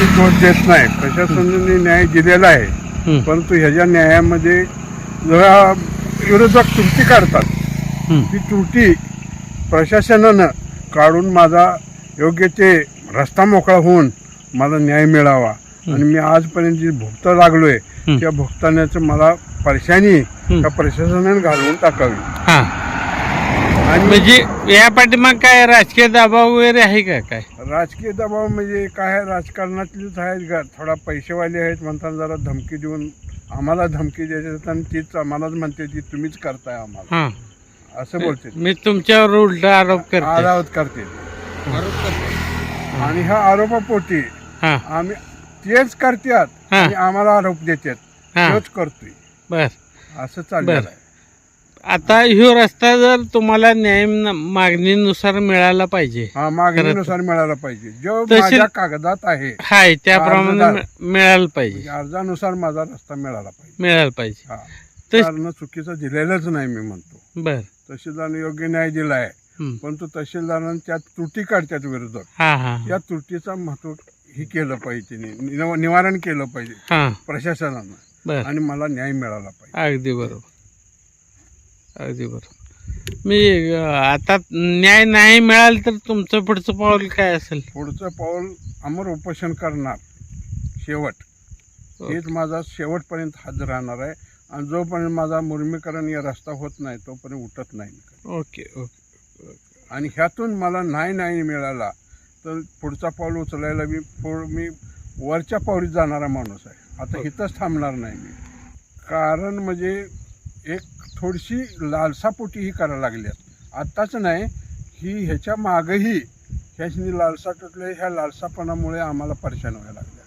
मी दोष देत नाही. प्रशासनाने न्याय दिलेला आहे. परंतु ह्याच्या न्यायामध्ये जरा विरोधक त्रुटी काढतात. ती त्रुटी प्रशासनानं काढून माझा योग्य ते रस्ता मोकळा होऊन मला न्याय मिळावा. आणि मी आजपर्यंत जी भुक्त लागलोय. त्या भुगतानाचं मला परेशानी. त्या प्रशासनाने घालवून टाकावी. म्हणजे या पाठीमाग काय राजकीय दबाव वगैरे आहे का काय? राजकीय दबाव म्हणजे काय आहे, राजकारणातलेच आहेत का? थोडा पैसेवाले आहेत म्हणताना जरा धमकी देऊन आम्हाला धमकी देतात आणि तीच आम्हालाच म्हणते ती तुम्हीच करताय आम्हाला. हा. असं बोलते. मी तुमच्यावर उलटा आरोप करते. आरावत करते. आणि ह्या आरोपापोटी. हा. आम्ही तेच करतात हा. आणि आम्हाला आरोप देतात. हा. तोच करतोय. बर. असं चाललेलं बरं. आहे. आता ह्यो रस्ता जर तुम्हाला न्याय मागणीनुसार मिळाला पाहिजे. हा मागणीनुसार मिळाला पाहिजे. जो तशी- माझ्या कागदात आहे हाय त्याप्रमाणे अर्जदार. मिळ- मिळालं पाहिजे. म्हणजे अर्जानुसार माझा रस्ता मिळाला पाहिजे. मिळालं पाहिजे. हा तस- कारण चुकीचं दिलेलंच नाही मी म्हणतो. बर. तहसीलदाराने योग्य न्याय दिला आहे हं. परंतु तहसीलदारांनी त्यात त्रुटी काढतात विरोधक. हा हा त्या त्रुटीचा महत्त्व हे केलं पाहिजे नि- निव- निवारण केलं पाहिजे हा. प्रशासनानं. बर. आणि मला न्याय मिळाला पाहिजे. अगदी बरोबर. अगदी बरोबर. मी आता न्याय नाही मिळाला तर तुमचं पुढचं पाऊल काय असेल? पुढचं पाऊल अमर उपोषण करणार शेवट. हेच माझा शेवटपर्यंत हात राहणार आहे. आणि जोपर्यंत माझा मुर्मीकरण या रस्ता होत नाही तोपर्यंत उठत नाही. ओके ओके आणि ह्यातून मला नाही नाही मिळाला तर पुढचा पाऊल उचलायला मी पुढ मी वरच्या पावलीत जाणारा माणूस आहे. आता इथंच थांबणार नाही मी. कारण म्हणजे एक थोडीशी लालसापोटी ही करायला लागल्यात आत्ताच नाही ही ह्याच्या मागही ह्याची लालसा तुटले ह्या लालसापणामुळे आम्हाला परेशान व्हायला लागल्या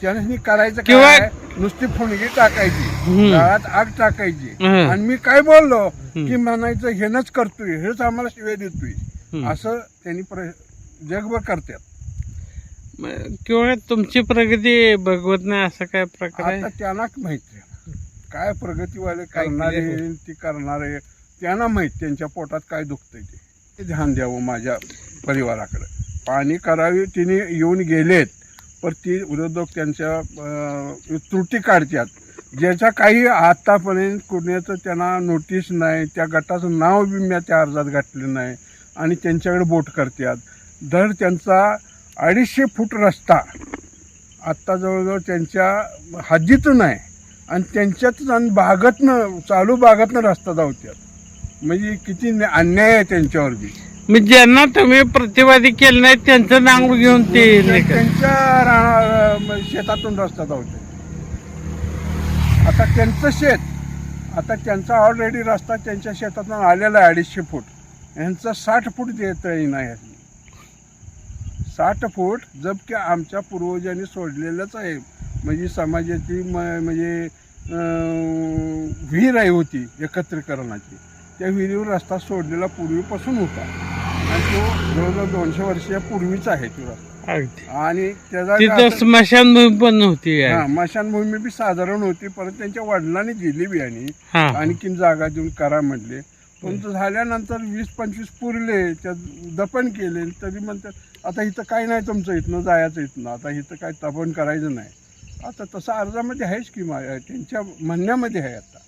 त्याने करायचं किंवा- काय नुसती फुणगी टाकायची. गाळात आग टाकायची. आणि मी काय बोललो. की म्हणायचं हेनच करतोय हेच आम्हाला शिवाय देतोय. असं त्यांनी जगभर करतात किंवा तुमची प्रगती बघवत नाही असं काय प्रकार त्यांना माहिती. काय प्रगतीवाले करणारे ती करणारे त्यांना माहीत त्यांच्या पोटात काय दुखतंय ते. ते ध्यान द्यावं माझ्या परिवाराकडे. पाणी करावी तिने येऊन गेलेत पण ती विरोधक त्यांच्या त्रुटी काढतात ज्याच्या काही आतापर्यंत कुणाचं त्यांना नोटीस नाही त्या गटाचं नाव बी मी त्या अर्जात घातलं नाही आणि त्यांच्याकडे बोट करतात दर त्यांचा अडीचशे फूट रस्ता आत्ता जवळजवळ त्यांच्या हद्दीतून आहे. आणि त्यांच्यातच आणि बागातनं चालू बागातनं रस्ता धावतात म्हणजे किती अन्याय आहे त्यांच्यावर बी मी ज्यांना तुम्ही प्रतिवादी केलं नाही त्यांचं नाव घेऊन ते का? त्यांच्या शेतातून रस्ता धावतो आता त्यांचं शेत आता त्यांचा ऑलरेडी रस्ता त्यांच्या शेतातून आलेला आहे अडीचशे फूट. यांचा साठ फूट देत नाही साठ फूट जबकि आमच्या पूर्वजांनी सोडलेलंच आहे. म्हणजे समाजाची म- म्हणजे विहीर आहे होती एकत्रीकरणाची. त्या विहिरीवर रस्ता सोडलेला पूर्वीपासून होता. आणि तो जवळजवळ दोनशे वर्षापूर्वीचा आहे तो रस्ता. आणि त्याचा स्मशानभूमी पण नव्हती हा आहे. मशानभूमी बी साधारण होती. परत त्यांच्या वडिलांनी दिली बी आणि आणखीन जागा देऊन करा म्हटले. पण तो झाल्यानंतर वीस पंचवीस पुरले त्यात दफन केले. तरी म्हणतात आता इथं काय नाही तुमचं? इथनं जायचं इथनं. आता इथं काय तपन करायचं नाही. आता तसं अर्जामध्ये आहेच की मा- त्यांच्या म्हणण्यामध्ये आहे आता.